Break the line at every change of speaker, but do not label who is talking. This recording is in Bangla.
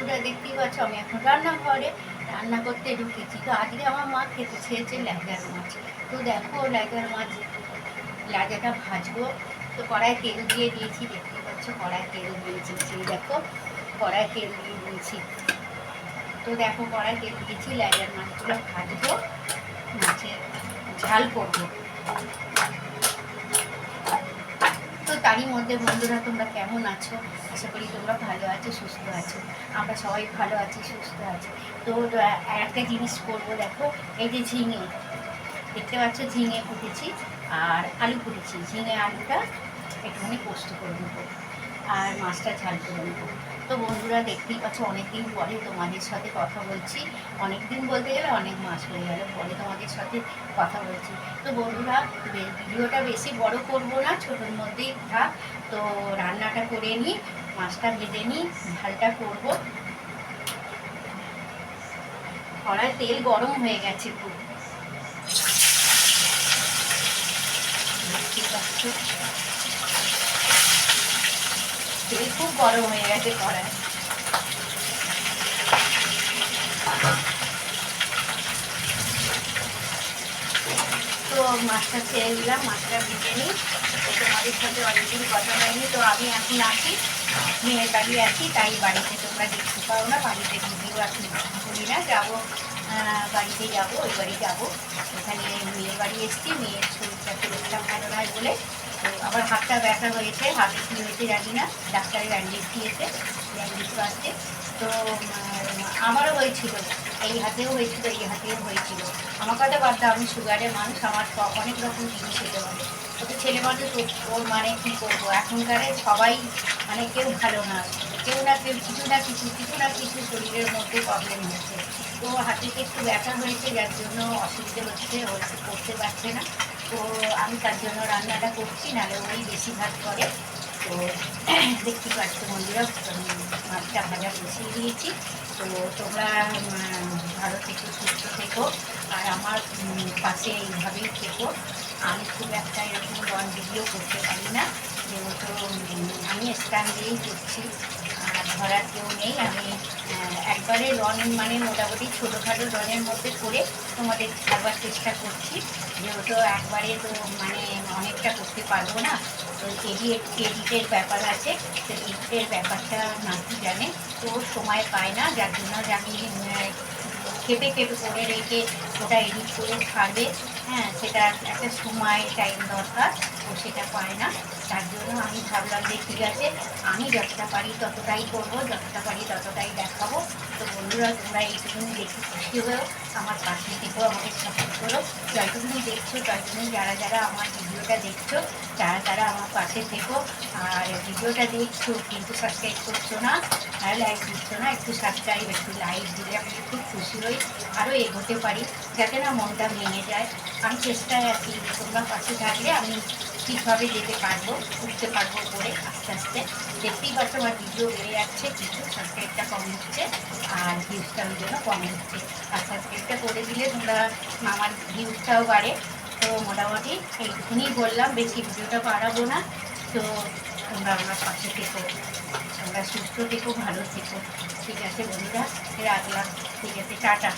বন্ধুরা দেখতেই পাচ্ছ, আমি এখন রান্নাঘরে রান্না করতে ঢুকেছি। তো আজকে আমার মা খেতে চেয়েছে ল্যাজার মাছ। তো দেখো ল্যাজার মাছ লাজাটা ভাজবো। তো কড়াই তেল দিয়ে দিয়েছি, দেখতে পাচ্ছ কড়াই তেল দিয়েছি। সেই দেখো কড়াই তেল দিয়ে দিয়েছি। তো দেখো কড়াই তেল দিয়েছি ল্যাজার মাছগুলো ভাজবো, মাছের ঝাল করব। তারই মধ্যে, বন্ধুরা, তোমরা কেমন আছো? আশা করি তোমরা ভালো আছো, সুস্থ আছো। আমরা সবাই ভালো আছি, সুস্থ আছি। তো একটা জিনিস করব, দেখো, এই যে ঝিঙে, দেখতে পাচ্ছ ঝিঙে কুটেছি আর আলু কুটেছি। ঝিঙে আলুটা একটুখানি পোস্ত করে নেব আর মাছটা ঝাল করে নেব। তো বন্ধুরা দেখতেই পাচ্ছ, অনেকদিন পরে তোমাদের সাথে কথা বলছি। অনেক দিন বলতে গেলে অনেক মাস হয়ে গেল পরে তোমাদের সাথে কথা বলছি। তো বন্ধুরা ভিডিওটা বেশি বড় করব না, ছোটোর মধ্যেই থাক। তো রান্নাটা করে নিই, মাছটা ভেজে নিই, ঝালটা করব। কড়ায় তেল গরম হয়ে গেছে খুব। দেখতে পাচ্ছ? খুব গরম হয়ে গেছে কড়ায় তো মাছটা ছেড়ে দিলাম মাছটা ভেজে নিই। তোমাদের সাথে অনেকদিন কথা হয়নি, তো আমি এখন আসি। মেয়ের বাড়ি আছি, তাই বাড়িতে তোমরা দেখতে পাও না, বাড়িতে ভিডিও এখন করি না, যাব বাড়িতে যাব, ওই বাড়ি যাব। এখানে মেয়ের বাড়ি এসেছি, মেয়ের শরীরটা খুব ভালো নয় বলে তো আবার হাতটা ব্যথা হয়েছে, হাতে কী হয়েছে জানি না, ডাক্তারের ব্যান্ডেজ দিয়েছে ব্যান্ডেজ আছে। তো আমারও হয়েছিল, এই হাতেও হয়েছিল, এই হাতেও হয়েছিল। আমার কথা বাদ আমি সুগারের মানুষ, আমার অনেক রকম জিনিস হতে পারে। ও তো ছেলে মানুষ ওর মানে কী করব? এখনকারে সবাই মানে কেউ ভালো না। কেউ না কেউ, কিছু না কিছু কিছু না কিছু শরীরের মধ্যে প্রবলেম হচ্ছে। তো হাতেতে একটু ব্যথা হয়েছে, যার জন্য অসুবিধে হচ্ছে, করতে পারছে না। তো আমি তার জন্য রান্নাটা করছি, নাহলে ওই বেশি ভাত করে। তো দেখতে পাচ্ছ বন্ধুরা মাছটা ভাজা বসিয়ে দিয়েছি। তো তোমরা ভালো থেকো, সুস্থ থেকো। আর আমার পাশে এইভাবেই থেকো। আমি খুব একটা এরকম লং ভিডিও করতে পারি না। যেহেতু আমি স্ট্যান্ড দিয়েই করছি। আর ধরার কেউ নেই। আমি একবারে লন মানে মোটামুটি ছোটোখাটো লনের মধ্যে করে তোমাদের খাবার চেষ্টা করছি। যেহেতু একবারে তো মানে অনেকটা করতে পারব না, তো এডিট এডিটের ব্যাপার আছে। তো এডিটের ব্যাপারটা নাকি জানে, তো সময় পায় না। যার জন্য যে আমি খেপে খেপে করে রেখে ওটা এডিট করে ছাড়বে। হ্যাঁ সেটা একটা সময় টাইম দরকার ও সেটা পায় না। তার জন্য আমি ভাবলাম যে ঠিক আছে, আমি যতটা পারি ততটাই করব, যতটা পারি ততটাই দেখাবো। তো বন্ধুরা, তোমরা এই এইটুকুনি দেখে খুশি হয়েও আমার পাশে থেকেও আমাকে সাপোর্ট করো। যতটুকুনি দেখছ ততটুকুনি যারা যারা আমার ভিডিওটা দেখছ তারা তারা আমার পাশে থেকো। আর ভিডিওটা দেখছ, কিন্তু সাবস্ক্রাইব করছ না আর লাইক দিচ্ছ না, একটু সাবস্ক্রাইব একটু লাইক দিলে আমি খুব খুশি হই, আরও এগোতে পারি, যাতে না মনটা ভেঙে যায়। আমি চেষ্টায় আছি তোমরা পাশে থাকলে আমি ঠিকভাবে যেতে পারব, উঠতে পারব করে আস্তে আস্তে। দেখতেই পাচ্ছ আমার ভিডিও বেড়ে যাচ্ছে কিছু সাবস্ক্রাইবটা কম হচ্ছে আর ভিউজটা আমি জন্য কম হচ্ছে। আর সাবস্ক্রাইবটা করে দিলে তোমরা আমার ভিউজটাও বাড়ে। তো মোটামুটি এইটুকুনি বললাম, বেশি ভিডিওটা বাড়াবো না। তো তোমরা আমার পাশে থেকো। তোমরা সুস্থ থেকো, ভালো থেকো। ঠিক আছে বন্ধুরা, রাখলাম। ঠিক আছে, টাটা।